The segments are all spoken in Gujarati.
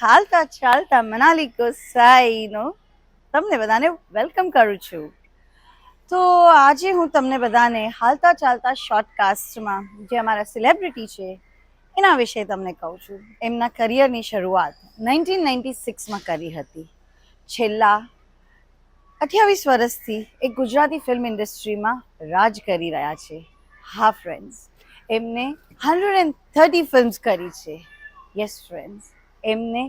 હાલતા ચાલતા મનાલી ગોસાઈનો તમને બધાને વેલકમ કરું છું. તો આજે હું તમને બધાને હાલતા ચાલતા શોર્ટકાસ્ટમાં જે અમારા સેલિબ્રિટી છે, એના વિશે તમને કહું છું. એમના કરિયરની શરૂઆત નાઇન્ટીન નાઇન્ટી સિક્સમાં કરી હતી. છેલ્લા અઠ્યાવીસ વર્ષથી એ ગુજરાતી ફિલ્મ ઇન્ડસ્ટ્રીમાં રાજ કરી રહ્યા છે. હા ફ્રેન્ડ્સ એમને હંડ્રેડ એન્ડ થર્ટી ફિલ્મ્સ કરી છે. યસ ફ્રેન્ડ્સ એમને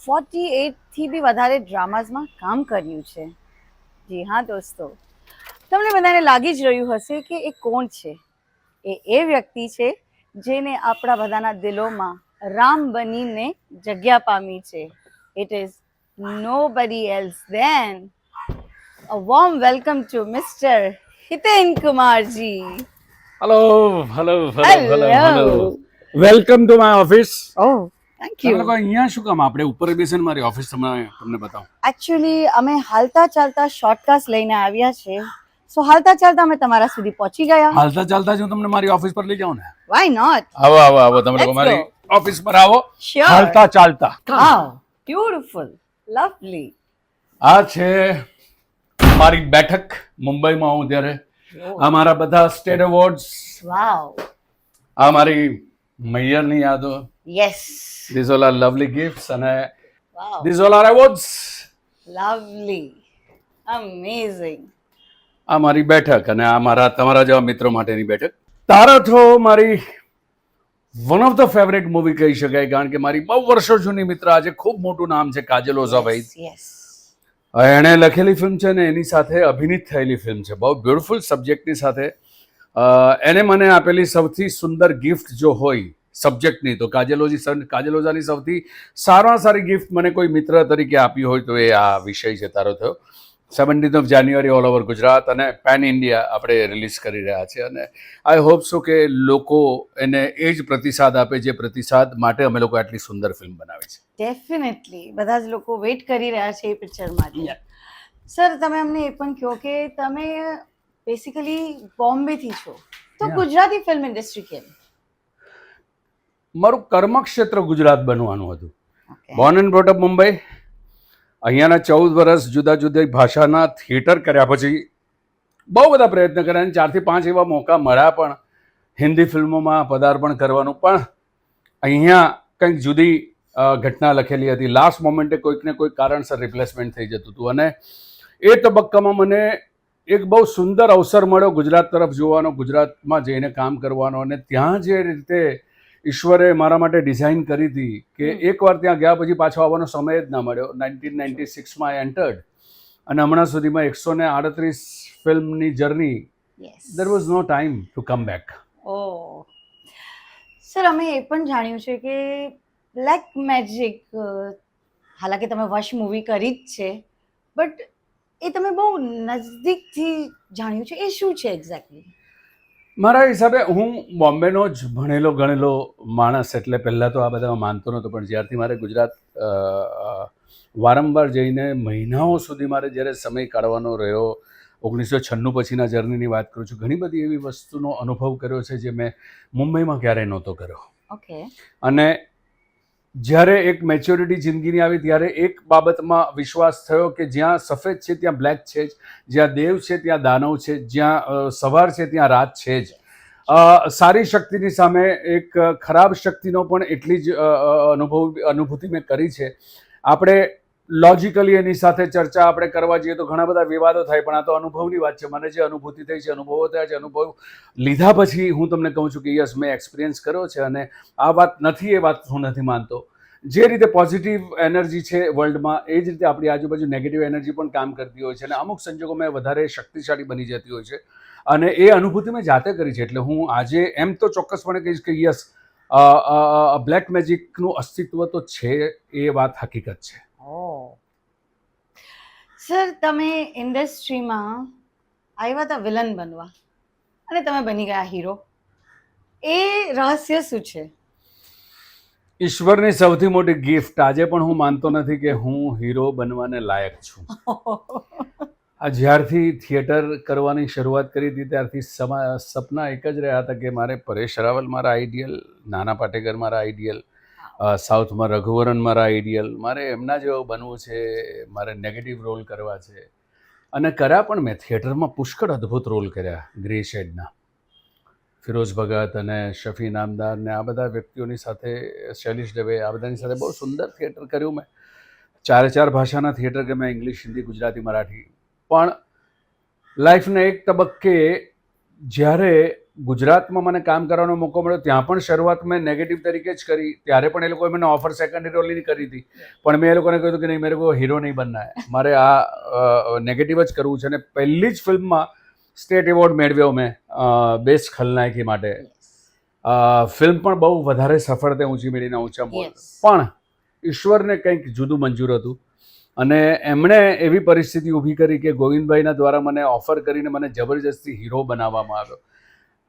ફોર્ટી એટથી બી વધારે ડ્રામાઝમાં કામ કર્યું છે. જી હા દોસ્તો. તમને બધાને લાગી જ રહ્યું હશે કે એ કોણ છે? એ એ વ્યક્તિ છે જેને આપણા બધાના દિલોમાં રામ બનીને જગ્યા પામી છે. It is nobody else than a warm welcome to mister Hiten Kumar ji hello hello hello hello hello welcome to my office oh thank you લોકો અહીંયા શું કામ? આપણે ઉપર બેસીને મારી ઓફિસ તમને તમને બતાવો. એકચ્યુઅલી અમે હાલતા ચાલતા શોર્ટકાસ્ટ લઈને આવ્યા છે. સો હાલતા ચાલતા અમે તમારા સુધી પહોંચી ગયા. હાલતા ચાલતા જ હું તમને મારી ઓફિસ પર લઈ જાઉં ને? વાય નોટ આવો આવો આવો તમે લોકો મારી ઓફિસ પર આવો. હાલતા ચાલતા. વાવ બ્યુટીફુલ લવલી આ છે મારી બેઠક મુંબઈમાં હું ત્યારે આ મારા બધા સ્ટેટ એવોર્ડ્સ વાવ આ મારી મૈયરની યાદો yes all all are lovely and અને wow. these all are awards. Lovely. Amazing. આ મારી બેઠક અને આ મારા તમારા જેવા મિત્રો માટેની બેઠક તારથો મારી one of the favourite movie કહી શકાય કારણ કે મારી બહુ વર્ષો જૂની મિત્ર આજે ખૂબ મોટું નામ છે કાજલ ઓઝાભાઈ એણે લખેલી ફિલ્મ છે ને એની સાથે અભિનીત થયેલી ફિલ્મ છે બહુ બ્યુટિફુલ સબ્જેક્ટની સાથે એને મને આપેલી સૌથી સુંદર ગિફ્ટ જો હોય સબ્જેક્ટની તો કાજલોજી સર કાજલોજાની સૌથી સારામાં સારી ગિફ્ટ મને કોઈ મિત્ર તરીકે આપી હોય તો એ આ વિષય છે તારો થયો. Seventeenth of January all over Gujarat અને પેન ઇન્ડિયા આપણે રિલીઝ કરી રહ્યા છે અને આઈ હોપ સો કે લોકો એને એ જ પ્રતિસાદ આપે જે પ્રતિસાદ માટે અમે લોકો આટલી સુંદર ફિલ્મ બનાવી છે. ડેફિનેટલી બધા જ લોકો વેઇટ કરી રહ્યા છે એ પિક્ચર માટે સર તમે અમને એ પણ કહો કે તમે બેસિકલી બોમ્બેથી છો. તો ગુજરાતી ફિલ્મ ઇન્ડસ્ટ્રી કેમ? મારું કર્મક્ષેત્ર ગુજરાત બનવાનું હતું. Born and brought up. Mumbai ચૌદ વર્ષ જુદા જુદી ભાષાના થિયેટર કર્યા પછી બહુ બધા પ્રયત્ન કર્યા અને ચારથી પાંચ એવા મોકા મળ્યા પણ હિન્દી ફિલ્મોમાં પદાર્પણ કરવાનું. પણ અહીંયા કંઈક જુદી ઘટના લખેલી હતી. લાસ્ટ મોમેન્ટે કોઈકને કોઈ કોઈક કારણસર રિપ્લેસમેન્ટ થઈ જતું હતું. અને એ તબક્કામાં મને એક બહુ સુંદર અવસર મળ્યો ગુજરાત તરફ જોવાનો ગુજરાતમાં જઈને કામ કરવાનો. અને ત્યાં જે રીતે ઈશ્વરે મારા માટે ડિઝાઇન કરી હતી કે. એકવાર ત્યાં ગયા પછી પાછો આવવાનો સમય જ ના મળ્યો. નાઇન્ટીન નાઇન્ટી સિક્સમાં એન્ટર્ડ અને હમણાં સુધીમાં એકસો ને આડત્રીસ ફિલ્મની journey there was no time to come back sir અમે એ પણ જાણ્યું છે કે બ્લેક મેજિક હાલાકી તમે વશ મૂવી કરી જ છે બટ એ તમે બહુ નજદીકથી જાણ્યું છે. એ શું છે એક્ઝેક્ટલી મારા હિસાબે હું બોમ્બેનો જ ભણેલો ગણેલો માણસ એટલે પહેલાં તો આ બધામાં માનતો નહોતો પણ જ્યારથી મારે ગુજરાત વારંવાર જઈને મહિનાઓ સુધી મારે જ્યારે સમય કાઢવાનો રહ્યો ઓગણીસો છન્નું પછીના જર્નીની વાત કરું છું ઘણી બધી એવી વસ્તુનો અનુભવ કર્યો છે જે મેં મુંબઈમાં ક્યારેય નહોતો કર્યો. ઓકે અને જ્યારે એક મેચ્યોરિટી જિંદગીની આવી ત્યારે એક બાબતમાં વિશ્વાસ થયો કે જ્યાં સફેદ છે ત્યાં બ્લેક છે જ, જ્યાં દેવ છે ત્યાં દાનવ છે, જ્યાં સવાર છે ત્યાં રાત છે જ. સારી શક્તિની સામે એક ખરાબ શક્તિનો પણ એટલી જ અનુભવ, અનુભૂતિ મેં કરી છે. આપણે લોજિકલી એની સાથે ચર્ચા આપણે કરવા જઈએ તો ઘણા બધા વિવાદો થાય, પણ આ તો અનુભવની વાત છે. મને જે અનુભૂતિ થઈ છે, અનુભવો થયા છે, અનુભવ લીધા પછી હું તમને કહું છું કે યસ, મેં એક્સપિરિયન્સ કર્યો છે અને આ વાત નથી, એ વાત હું નથી માનતો. જે રીતે પોઝિટિવ એનર્જી છે વર્લ્ડમાં એ જ રીતે આપણી આજુબાજુ નેગેટિવ એનર્જી પણ કામ કરતી હોય છે અને અમુક સંજોગોમાં વધારે શક્તિશાળી બની જતી હોય છે. અને એ અનુભૂતિ મેં જાતે કરી છે, એટલે હું આજે એમ તો ચોક્કસપણે કહીશ કે યસ બ્લેક મેજિકનું અસ્તિત્વ તો છે, એ વાત હકીકત છે. સર તમે ઇન્ડસ્ટ્રીમાં આવ્યા હતા વિલન બનવા અને તમે બની ગયા હીરો એ રહસ્ય શું છે? ઈશ્વરની સૌથી મોટી ગિફ્ટ આજે પણ હું માનતો નથી કે હું હીરો બનવાને લાયક છું. આ જ્યારથી થિયેટર કરવાની શરૂઆત કરી હતી ત્યારથી સપના એક જ રહ્યા હતા કે મારે પરેશ રાવલ મારા આઈડિયલ નાના પાટેકર મારા આઈડિયલ સાઉથમાં રઘુવરન મારા આઈડિયલ મારે એમના જેવો બનવું છે, મારે નેગેટિવ રોલ કરવા છે. અને કર્યા પણ મેં થિયેટરમાં પુષ્કળ અદ્ભુત રોલ કર્યા, ગ્રે શેડના. ફિરોઝ ભગત અને શફી નામદાર ને આ બધા વ્યક્તિઓની સાથે, શૈલેષ દવે, આ બધાની સાથે બહુ સુંદર થિયેટર કર્યું મેં. ચારે ચાર ભાષાના થિયેટર મેં ઇંગ્લિશ હિન્દી ગુજરાતી, મરાઠી. પણ લાઈફના એક તબક્કે જ્યારે ગુજરાતમાં મને કામ કરવાનો મોકો મળ્યો ત્યાં પણ શરૂઆત મેં નેગેટિવ તરીકે જ કરી. ત્યારે પણ એ લોકોએ મને ઓફર સેકન્ડરી રોલની કરી હતી. પણ મેં એ લોકોને કહ્યું કે નહીં મેરે કોઈ હીરો નહીં બનના હે. મારે આ નેગેટિવ જ કરવું છે અને પહેલી જ ફિલ્મમાં સ્ટેટ એવોર્ડ મેળવ્યો મેં બેસ્ટ ખલનાયકી માટે. ફિલ્મ પણ બહુ વધારે સફળ તે ઊંચી મેળીના ઊંચા મોલ પણ ઈશ્વરને કંઈક જુદું મંજૂર હતું. અને એમણે એવી પરિસ્થિતિ ઊભી કરી કે ગોવિંદભાઈના દ્વારા મને ઓફર કરીને મને જબરજસ્તી હીરો બનાવવામાં આવ્યો.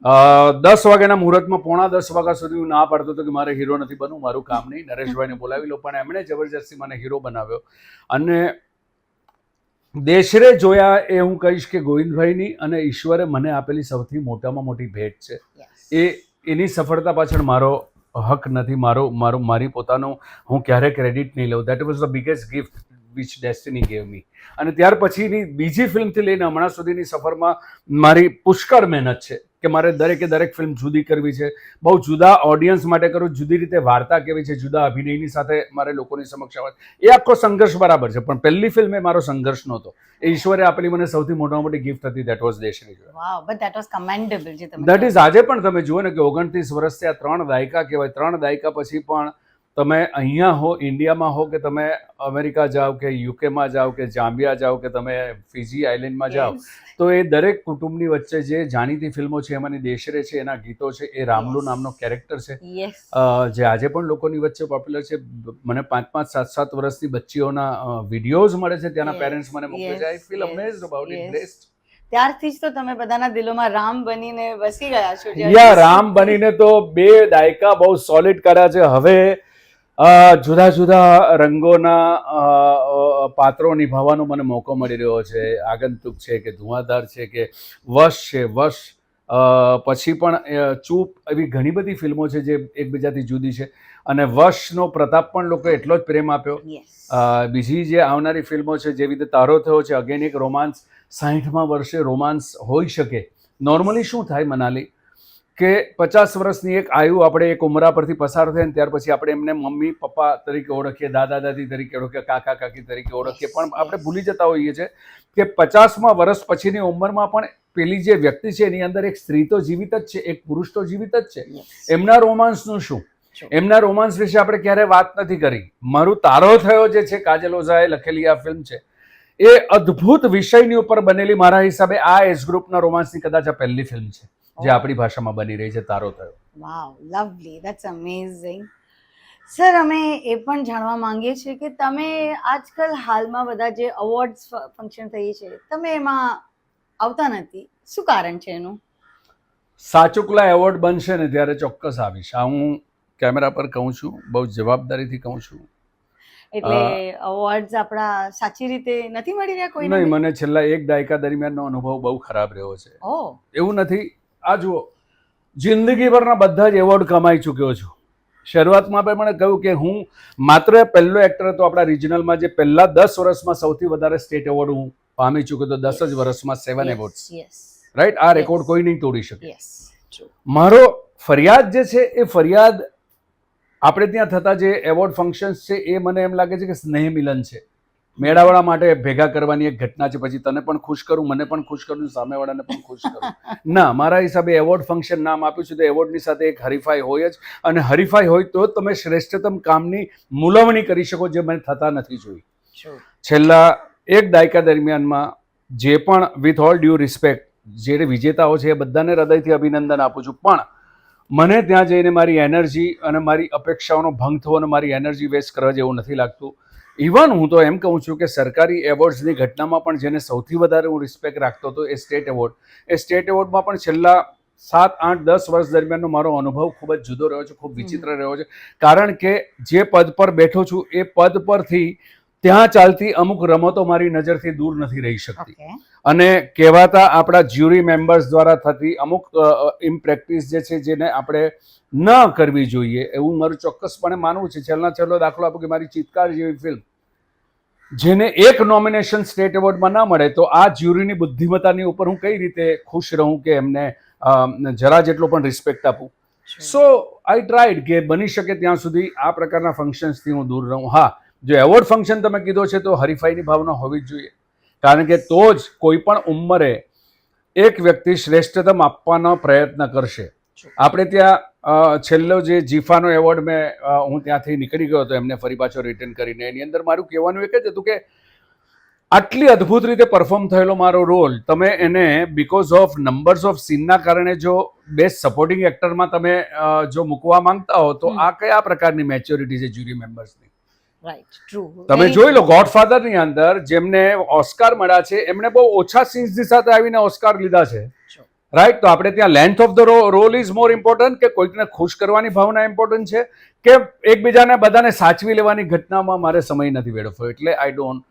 દસ વાગ્યાના મુહૂર્તમાં પોણા દસ વાગ્યા સુધી હું ના પાડતો હતો કે મારે હીરો નથી બનવું મારું કામ નહીં. નરેશભાઈને બોલાવી લો પણ એમણે જબરજસ્તી મને હીરો બનાવ્યો. અને દેશરે જોયા એ હું કહીશ કે ગોવિંદભાઈની અને ઈશ્વરે મને આપેલી સૌથી મોટામાં મોટી ભેટ છે. એ એની સફળતા પાછળ મારો હક નથી મારો મારું મારી પોતાનું હું ક્યારે ક્રેડિટ નહીં લઉં. That was the biggest gift which destiny gave me અને ત્યાર પછીની બીજી ફિલ્મથી લઈને હમણાં સુધીની સફરમાં મારી પુષ્કળ મહેનત છે કે મારે દરેકે દરેક ફિલ્મ જુદી કરવી છે. બહુ જુદા ઓડિયન્સ માટે કરું જુદી રીતે વાર્તા કેવી છે જુદા અભિનયની સાથે મારે લોકોની સમક્ષ આવવા એ આખો સંઘર્ષ બરાબર છે પણ પહેલી ફિલ્મ એ મારો સંઘર્ષ નહોતો. એ ઈશ્વરે આપેલી મને સૌથી મોટામાં મોટી ગિફ્ટ હતી દેટ વોઝ દેશની wow but that was commendable જે તમે દેટ ઇઝ આજે પણ તમે જુઓ ને કે ઓગણત્રીસ વર્ષથી આ ત્રણ દાયકા કહેવાય ત્રણ દાયકા પછી પણ તમે અહીંયા હો ઇન્ડિયામાં હો કે તમે અમેરિકા જાઓ કે યુકેમાં જાઓ કે જામ્બિયા જાઓ કે તમે ફિજી આઇલેન્ડમાં જાઓ તો એ દરેક કુટુંબની વચ્ચે જે જાણીતી ફિલ્મો છે એમાંની દેશરે છે એના ગીતો છે એ રામલુ નામનો કેરેક્ટર છે. જે આજે પણ લોકોની વચ્ચે પોપ્યુલર છે. મને પાંચ પાંચ સાત સાત વર્ષની બચ્ચીઓના વિડીયોઝ મળે છે ત્યાંના પેરેન્ટ્સ મને મોકલે છે. I feel amaze about it best ત્યારથી જ તો તમે બધાના દિલોમાં રામ બનીને વસી ગયા છો યા રામ બનીને તો બે દાયકા બહુ સોલિડ કર્યા છે. હવે જુદા જુદા રંગોના પાત્રો નિભાવવાનો મને મોકો મળી રહ્યો છે. આગંતુક છે કે ધુઆધાર છે કે વશ છે વશ. પછી પણ ચૂપ એવી ઘણી બધી ફિલ્મો છે જે એકબીજાથી જુદી છે. અને વશનો પ્રતાપ પણ લોકો એટલો જ પ્રેમ આપ્યો. બીજી જે આવનારી ફિલ્મો છે જેવી રીતે તારો થયો છે અગેન એક રોમાન્સ સાહીઠમાં વર્ષે રોમાન્સ હોઈ શકે. નોર્મલી શું થાય મનાલી? કે પચાસ વર્ષની એક આયુ આપણે એક ઉમરા પરથી પસાર થાય ને ત્યાર પછી આપણે એમને મમ્મી પપ્પા તરીકે ઓળખીએ દાદા દાદી તરીકે ઓળખીએ કાકા કાકી તરીકે ઓળખીએ. પણ આપણે ભૂલી જતા હોઈએ છીએ કે પચાસમાં વર્ષ પછીની ઉંમરમાં પણ પેલી જે વ્યક્તિ છે એની અંદર એક સ્ત્રી તો જીવિત જ છે એક પુરુષ તો જીવિત જ છે. એમના રોમાન્સનું શું? એમના રોમાન્સ વિશે આપણે ક્યારે વાત નથી કરી. મારું તારો થયો જે છે કાજલ ઓઝાએ લખેલી આ ફિલ્મ છે એ અદ્ભુત વિષયની ઉપર બનેલી મારા હિસાબે આ એજ ગ્રુપના રોમાન્સની કદાચ આ પહેલી ફિલ્મ છે. જે આપણી ભાષામાં બની રહી છે તારો થયો. Wow lovely that's amazing sir અમે એ પણ જાણવા માંગીએ છીએ કે તમે આજકાલ હાલમાં બધા જે અવોર્ડ્સ ફંક્શન થઈ છે તમે એમાં આવતા નથી. શું કારણ છે એનું? સાચુકલા એવોર્ડ બનશે ને ત્યારે ચોક્કસ આવીશ. આ હું કેમેરા પર કહું છું બહુ જવાબદારીથી કહું છું. એટલે અવોર્ડ્સ આપણા સાચી રીતે નથી મળી રહ્યા કોઈ નહીં મને છેલ્લા એક દાયકા દરમિયાનનો અનુભવ બહુ ખરાબ રહ્યો છે. ઓહ એવું નથી આ જુઓ જિંદગીભરના બધા જ એવોર્ડ કમાઈ ચૂક્યો છું. શરૂઆતમાં પણ મને કહ્યું કે હું માત્ર પહેલો એક્ટર હતો આપણા રિજનલમાં જે પહેલા દસ વર્ષમાં સૌથી વધારે સ્ટેટ એવોર્ડ હું પામી ચૂક્યો હતો દસ જ વર્ષમાં સેવન એવોર્ડ રાઈટ આ રેકોર્ડ કોઈ નહીં તોડી શકે. મારો ફરિયાદ જે છે એ ફરિયાદ આપણે ત્યાં થતા જે એવોર્ડ ફંક્શન્સ છે એ મને એમ લાગે છે કે સ્નેહ મિલન છે. મેળાવાળા માટે ભેગા કરવાની એક ઘટના છે. પછી તને પણ ખુશ કરું મને પણ ખુશ કરું સામેવાળાને પણ ખુશ કરું. ના મારા હિસાબે એવોર્ડ ફંક્શન નામ આપ્યું છે તો એવોર્ડની સાથે એક હરીફાઈ હોય જ. અને હરીફાઈ હોય તો તમે શ્રેષ્ઠતમ કામની મૂલવણી કરી શકો જે મને થતા નથી જોઈ. છેલ્લા એક દાયકા દરમિયાનમાં જે પણ વિથ ઓલ ડ્યુ રિસ્પેક્ટ જે વિજેતાઓ છે એ બધાને હૃદયથી અભિનંદન આપું છું. પણ મને ત્યાં જઈને મારી એનર્જી અને મારી અપેક્ષાઓનો ભંગ થવો અને મારી એનર્જી વેસ્ટ કરવા જેવું નથી લાગતું. ઇવન હું તો એમ કહું છું કે સરકારી એવોર્ડ્સની ઘટનામાં પણ જેને સૌથી વધારે હું રિસ્પેક્ટ રાખતો હતો એ સ્ટેટ એવોર્ડ એ સ્ટેટ એવોર્ડમાં પણ છેલ્લા સાત આઠ દસ વર્ષ દરમિયાનનો મારો અનુભવ ખૂબ જ જુદો રહ્યો છે ખૂબ વિચિત્ર રહ્યો છે. કારણ કે જે પદ પર બેઠો છું એ પદ પરથી ત્યાં ચાલતી અમુક રમતો મારી નજરથી દૂર નથી રહી શકતી. અને કહેવાતા આપણા જ્યુરી મેમ્બર્સ દ્વારા થતી અમુક ઇમ પ્રેક્ટિસ જે છે જેને આપણે ન કરવી જોઈએ એવું મારું ચોક્કસપણે માનવું છે. છેલ્લા છેલ્લો દાખલો આપો કે મારી ચિત્કાર જેવી ફિલ્મ જેને એક નોમિનેશન સ્ટેટ એવોર્ડમાં ના મળે તો આ જ્યુરીની બુદ્ધિમત્તાની ઉપર હું કઈ રીતે ખુશ રહું કે એમને જરા જેટલો પણ રિસ્પેક્ટ આપું? સો આઈ ટ્રાઈડ કે બની શકે ત્યાં સુધી આ પ્રકારના ફંક્શન્સથી હું દૂર રહું. હા જો એવોર્ડ ફંક્શન તમે કીધો છે તો હરીફાઈની ભાવના હોવી જ જોઈએ. કારણ કે તો જ કોઈ પણ ઉંમરે એક વ્યક્તિ શ્રેષ્ઠતમ આપવાનો પ્રયત્ન કરશે. આપણે ત્યાં છેલ્લો જે જીફાનો એવોર્ડ મેં હું ત્યાંથી નીકળી ગયો હતો એમને ફરી પાછો રિટર્ન કરીને. એની અંદર મારું કહેવાનું એક જ હતું કે આટલી અદ્ભુત રીતે પરફોર્મ થયેલો મારો રોલ તમે એને બિકોઝ ઓફ નંબર્સ ઓફ સીનના કારણે જો બેસ્ટ સપોર્ટિંગ એક્ટરમાં તમે જો મૂકવા માંગતા હો તો આ કયા પ્રકારની મેચ્યોરિટી છે જ્યુરી મેમ્બર્સની રાઈટ ટ્રુ તમે જોઈ લો ગોડફાધરની અંદર જેમને ઓસ્કાર મળ્યા છે એમણે બહુ ઓછા સીન્સની સાથે આવીને ઓસ્કાર લીધા છે. રાઈટ તો આપણે ત્યાં length of the role is more important કે કોઈકને ખુશ કરવાની ભાવના ઇમ્પોર્ટન્ટ છે કે એકબીજાને બધાને સાચવી લેવાની ઘટનામાં મારે સમય નથી વેડફવો. એટલે I don't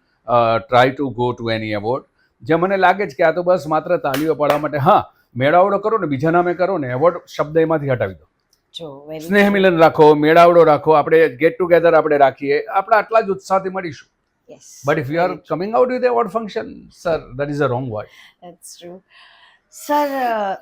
try to go to any award જે મને લાગે છે કે આ તો બસ માત્ર તાલીઓ પાડવા માટે. હા મેળાવડો કરો ને બીજા નામે કરો ને એવોર્ડ શબ્દ એમાંથી હટાવી દો. સ્નેહ મિલન રાખો મેળાવડો રાખો આપણે ગેટ ટુગેધર આપણે રાખીએ આપણે આટલા જ ઉત્સાહથી મળીશું. But if you are coming out with award function sir that is a wrong word That's true. Sir,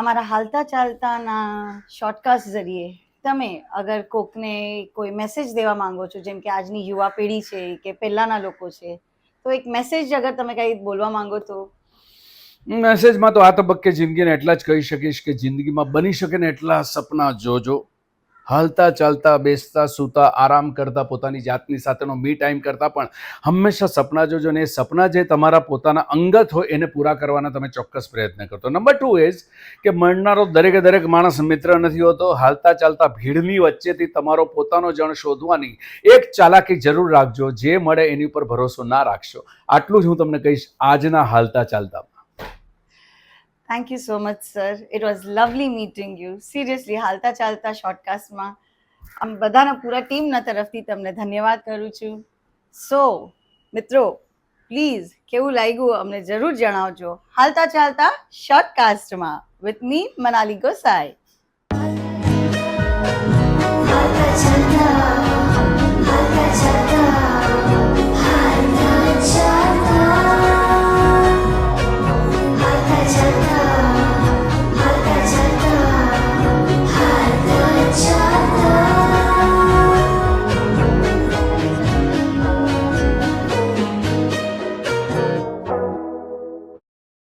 અમારા હાલતા ચાલતાના શોર્ટકાસ્ટ જરીએ, તમે અગર કોકને કોઈ મેસેજ દેવા માંગો છો, જેમ કે આજની યુવા પેઢી છે કે પહેલાના લોકો છે, તો એક મેસેજ અગર તમે કંઈ બોલવા માંગો તો? મેસેજમાં તો આ તબક્કે જિંદગીને એટલા જ કહી શકીશ કે જિંદગીમાં બની શકે ને એટલા સપના જોજો. હાલતા ચાલતા, બેસતા, સૂતા, આરામ કરતા, પોતાની જાતની સાથેનો મી ટાઈમ કરતા પણ હંમેશા સપના જોજો ને એ સપના જે તમારા પોતાના અંગત હોય એને પૂરા કરવાના તમે ચોક્કસ પ્રયત્ન કરતો નંબર ટુ ઇઝ કે મળનારો દરેકે દરેક માણસ મિત્ર નથી હોતો. હાલતા ચાલતા ભીડની વચ્ચેથી તમારો પોતાનો જણ શોધવાની એક ચાલાકી જરૂર રાખજો. જે મળે એની ઉપર ભરોસો ના રાખશો. આટલું જ હું તમને કહીશ આજના હાલતા ચાલતા. Thank you so much sir it was lovely meeting you seriously હાલતા ચાલતા શોર્ટકાસ્ટમાં આમ બધાના પૂરા ટીમના તરફથી તમને ધન્યવાદ કરું છું. સો મિત્રો પ્લીઝ કેવું લાગ્યું અમને જરૂર જણાવજો. હાલતા ચાલતા શોર્ટકાસ્ટમાં વિથ મી મનાલી ગોસાઈ.